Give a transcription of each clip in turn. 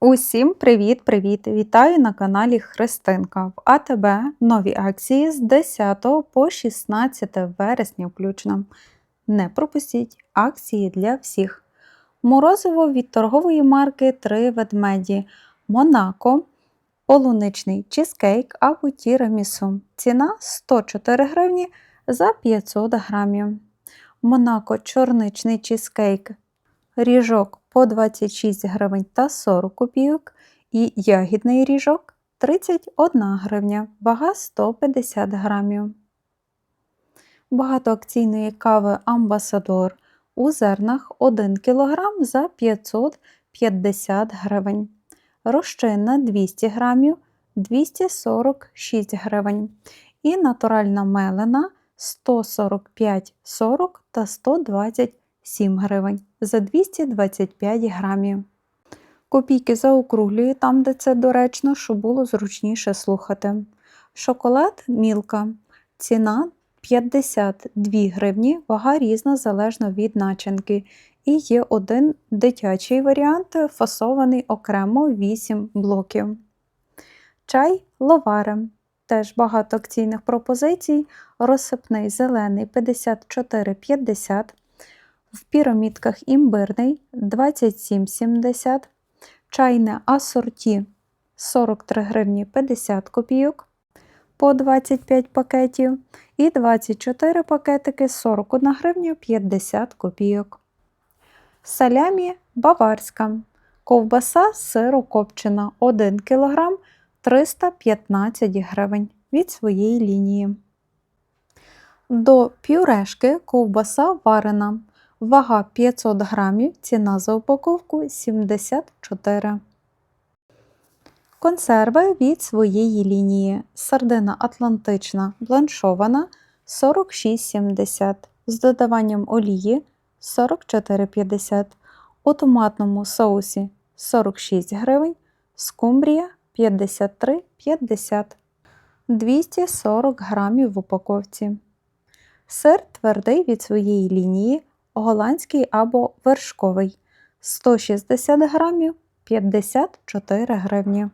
Усім привіт-привіт! Вітаю на каналі Христинка. В АТБ нові акції з 10 по 16 вересня включно. Не пропустіть акції для всіх. Морозиво від торгової марки Три ведмеді. Монако. Полуничний чизкейк або тірамісу. Ціна 104 гривні за 500 грамів. Монако чорничний чизкейк. Ріжок по 26 гривень та 40 копійок і ягідний ріжок 31 гривня, вага 150 грамів. Багатоакційної кави Амбасадор у зернах 1 кг за 550 гривень. Розчинна 200 грамів 246 гривень. І натуральна мелена 145,40 та 120 7 гривень за 225 грамів. Копійки заокруглюю там, де це доречно, щоб було зручніше слухати. Шоколад мілка. Ціна 52 гривні, вага різна залежно від начинки. І є один дитячий варіант, фасований окремо 8 блоків. Чай ловаре. Теж багато акційних пропозицій. Розсипний зелений 54,50 в пірамідках імбирний 27,70, чайне асорті 43 гривні 50 копійок по 25 пакетів і 24 пакетики 41 гривня 50 копійок. Салямі баварська. Ковбаса сирокопчена 1 кг 315 гривень від своєї лінії. До пюрешки ковбаса варена Вага 500 грамів, ціна за упаковку 74. Консерви від своєї лінії. Сардина Атлантична бланшована 46,70 з додаванням олії 44,50. У томатному соусі 46 гривень, скумбрія 53,50 240 грамів в упаковці. Сир твердий від своєї лінії голландський або вершковий 160 грамів 54 гривні.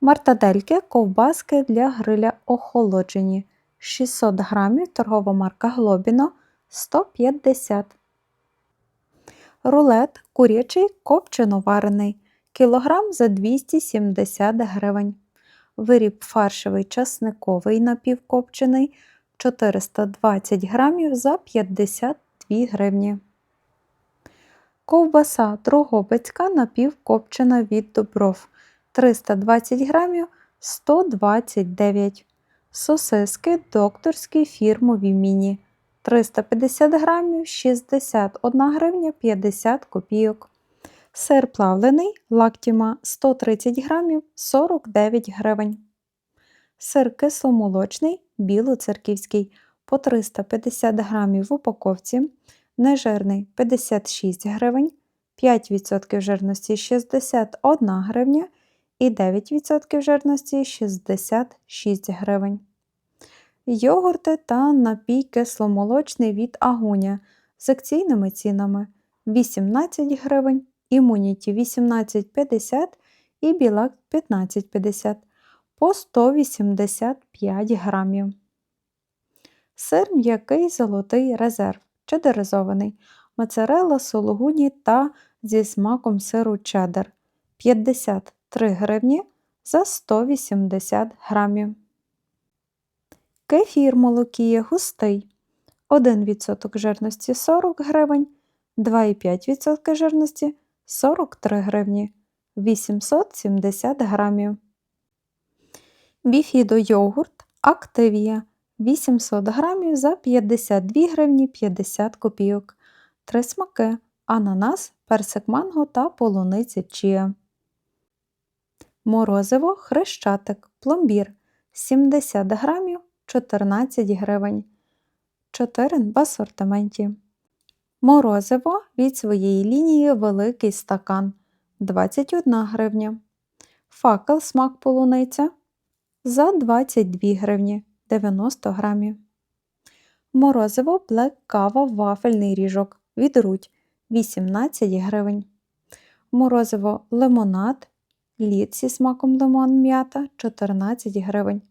Мартадельки ковбаски для гриля охолоджені 600 грамів торгова марка Глобіно 150 Рулет курячий копчено-варений кілограм за 270 гривень. Виріб фаршевий часниковий напівкопчений 420 грамів за 52 гривні. Ковбаса Дрогобицька напівкопчена від добров 320 грамів 129 Сосиски докторські фірмові міні 350 грамів 61 гривня 50 копійок. Сир плавлений лактіма 130 грамів 49 гривень. Сир кисломолочний білоцерківський по 350 грамів в упаковці, нежирний 56 гривень, 5% жирності 61 гривня і 9% жирності 66 гривень. Йогурти та напій кисломолочний від агуня з акційними цінами 18 гривень, імуніті 18,50 і білак 15,50 по 185 грамів. Сир м'який золотий резерв, чедеризований, моцарелла сологуні та зі смаком сиру чеддер 53 гривні за 180 грамів. Кефір молокія густий 1% жирності 40 гривень, 2,5% жирності 43 гривні, 870 грамів. Біфідо йогурт Активія 800 грамів за 52 гривні 50 копійок. Три смаки ананас, персик манго та полуниця чія. Морозиво хрещатик, пломбір 70 грамів 14 гривень. 4 в асортименті. Морозиво від своєї лінії великий стакан 21 гривня. Факел смак полуниця за 22 гривні 90 грамів. Морозиво Black Кава вафельний ріжок від Рудь 18 гривень. Морозиво лимонад, лід зі смаком лимон м'ята 14 гривень.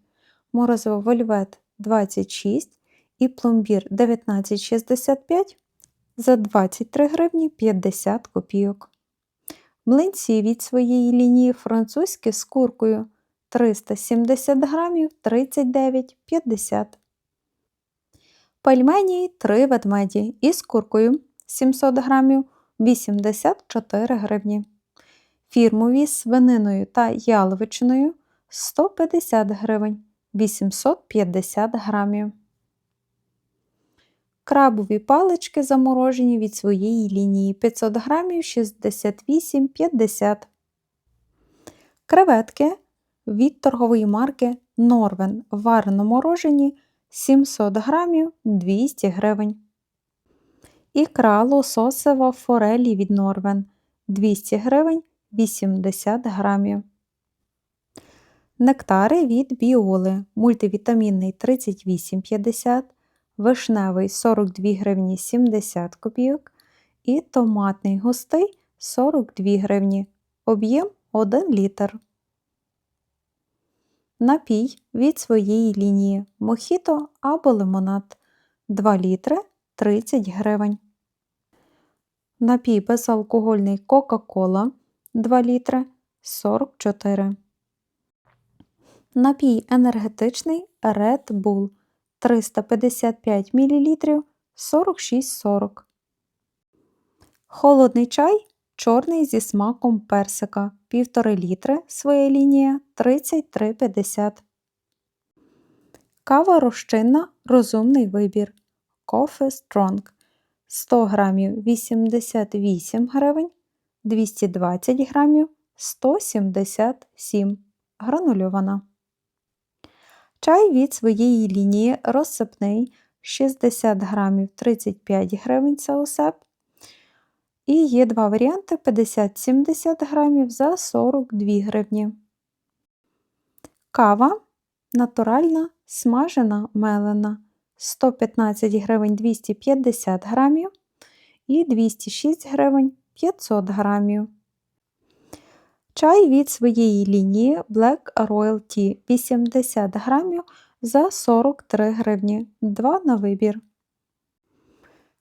Морозиво вольвет 26 і пломбір 19,65 за 23 гривні 50 копійок. Млинці від своєї лінії французькі з куркою 370 грамів 39,50. Пельмені 3 ведмеді із куркою 700 грамів 84 гривні. Фірмові з свининою та яловичиною 150 гривень 850 грамів. Крабові палички заморожені від своєї лінії 500 грамів 68,50. Креветки від торгової марки Норвен варено морожені 700 грамів 200 гривень. Ікра лососева форелі від Норвен 200 гривень 80 грамів. Нектари від біоли мультивітамінний 38,50 вишневий 42 гривні 70 копійок і томатний густий 42 гривні, об'єм 1 літр. Напій від своєї лінії мохіто або лимонад 2 літри 30 гривень. Напій безалкогольний Кока-Кола 2 літри 44. Напій енергетичний Red Bull 355 мл 46,40. Холодний чай чорний зі смаком персика 1,5 літри своя лінія 33,50. Кава розчинна розумний вибір. Coffee Strong 100 грамів 88 гривень, 220 грамів 177 гранульована. Чай від своєї лінії розсипний 60 грамів 35 гривень саусеп. І є два варіанти 50-70 грамів за 42 гривні. Кава натуральна смажена мелена 115 гривень 250 грамів і 206 гривень 500 грамів. Чай від своєї лінії Black Royal Tea 80 грамів за 43 гривні. 2 на вибір.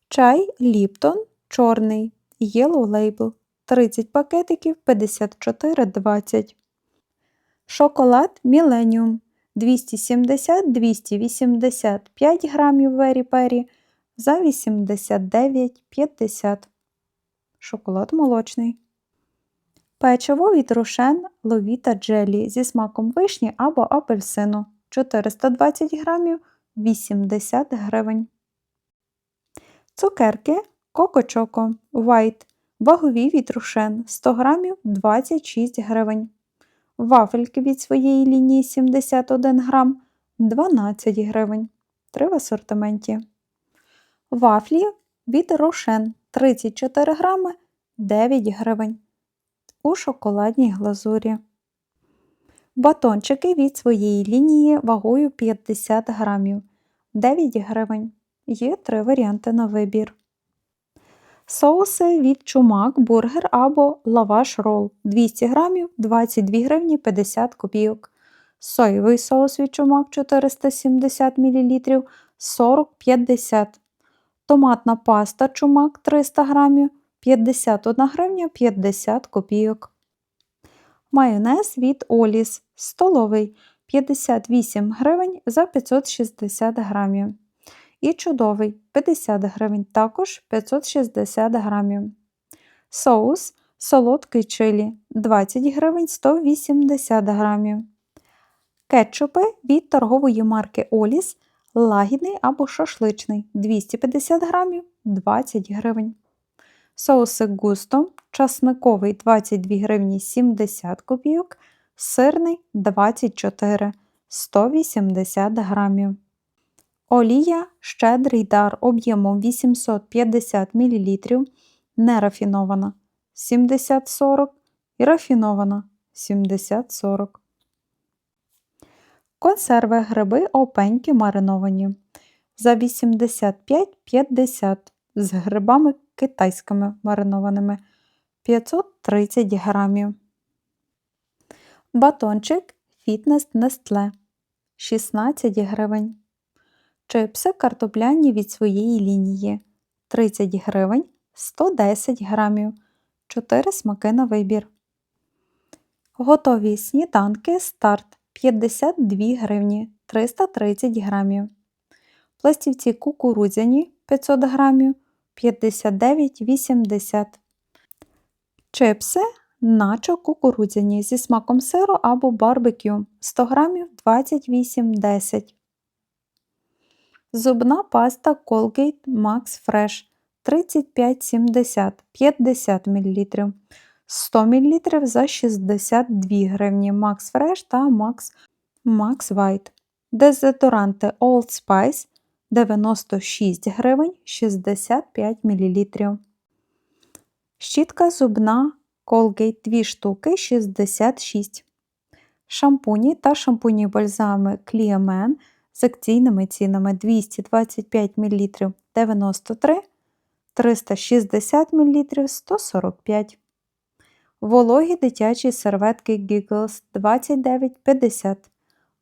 Чай Ліптон чорний Yellow Label 30 пакетиків 54,20. Шоколад Millennium 270-285 грамів Вері Пері за 89,50. Шоколад молочний. Печиво від Рошен Ловіта Джелі зі смаком вишні або апельсину 420 грамів 80 гривень. Цукерки Коко Чоко White вагові від Рошен 100 грамів 26 гривень. Вафельки від своєї лінії 71 грам 12 гривень. Три в асортименті. Вафлі від Рошен 34 грами 9 гривень. У шоколадній глазурі. Батончики від своєї лінії вагою 50 грамів 9 гривень. Є три варіанти на вибір. Соуси від чумак, бургер або лаваш рол 200 грамів 22 гривні 50 копійок. Соєвий соус від чумак 470 мл 40-50 Томатна паста чумак 300 грамів 51 гривня 50 копійок. Майонез від Оліс столовий 58 гривень за 560 грамів. І чудовий 50 гривень, також 560 грамів. Соус солодкий чилі 20 гривень 180 грамів. Кетчупи від торгової марки Оліс лагідний або шашличний 250 грамів 20 гривень. Соуси густо часниковий 22 гривні 70 копійок, сирний 24 180 грамів. Олія щедрий дар об'ємом 850 мл, нерафінована 70-40 і рафінована 70-40. Консерви гриби опеньки мариновані за 85-50 з грибами китайськими маринованими 530 грамів. Батончик Фітнес Нестле 16 гривень. Чипси картопляні від своєї лінії 30 гривень 110 грамів. 4 смаки на вибір. Готові сніданки старт 52 гривні 330 грамів. Пластівці кукурудзяні 500 грамів 59,80. Чипси начо кукурудзяні зі смаком сиру або барбекю 100 грамів 28,10. Зубна паста Colgate Max Fresh 35,70 50 мл. 100 мл за 62 гривні Max Fresh та Max, Max White. Дезодоранти Old Spice 96 гривень 65 мл. Щітка зубна Colgate 2 штуки 66. Шампуні та шампуні бальзами Cliamen з акційними цінами 225 мл 93, 360 мл 145. Вологі дитячі серветки Giggles 29,50,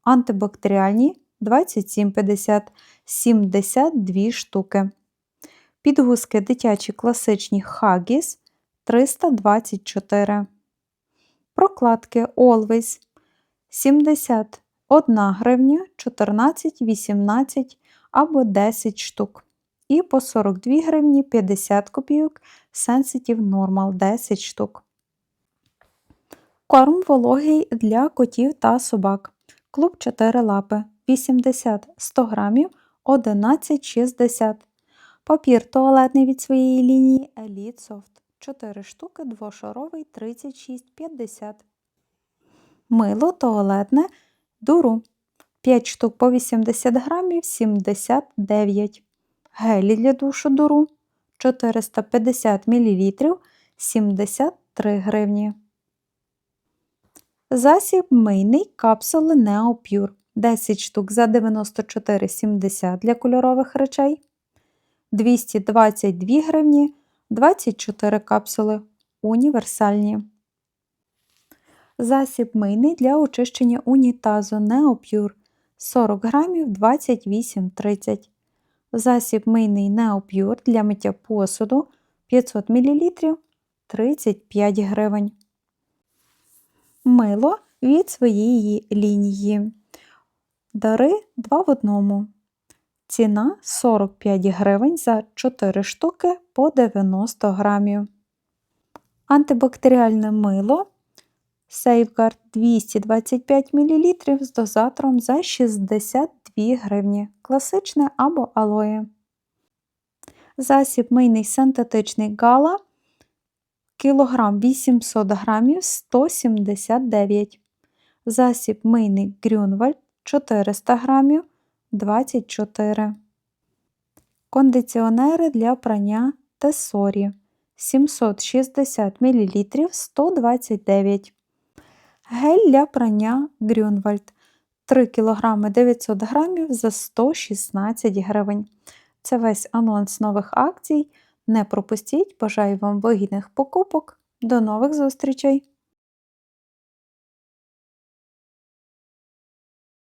антибактеріальні 27,50, 72 штуки. Підгузки дитячі класичні Huggies 324. Прокладки Always 71 гривня 14, 18 або 10 штук. І по 42 гривні 50 копійок Sensitive Normal 10 штук. Корм вологий для котів та собак. Клуб 4 лапи 80 100 грамів 11,60. Папір туалетний від своєї лінії Elite Soft 4 штуки двошаровий 36,50. Мило туалетне дуру 5 штук по 80 грамів 79. Гелі для душу дуру 450 мл 73 гривні. Засіб мийний капсули Neopure 10 штук за 94,70 для кольорових речей. 222 гривні 24 капсули універсальні. Засіб мийний для очищення унітазу Neopure 40 грамів 28,30. Засіб мийний Neopure для миття посуду 500 мл 35 гривень. Мило від своєї лінії. Дари 2 в одному. Ціна 45 гривень за 4 штуки по 90 грамів. Антибактеріальне мило Safeguard 225 мл з дозатором за 62 гривні. Класичне або алоє. Засіб мийний синтетичний гала кілограм 800 грамів 179 Засіб мийний Грюнвальд 400 грамів 24. Кондиціонери для прання Тесорі 760 мл 129 Гель для прання Грюнвальд 3 кг 900 г за 116 гривень. Це весь анонс нових акцій. Не пропустіть, бажаю вам вигідних покупок. До нових зустрічей!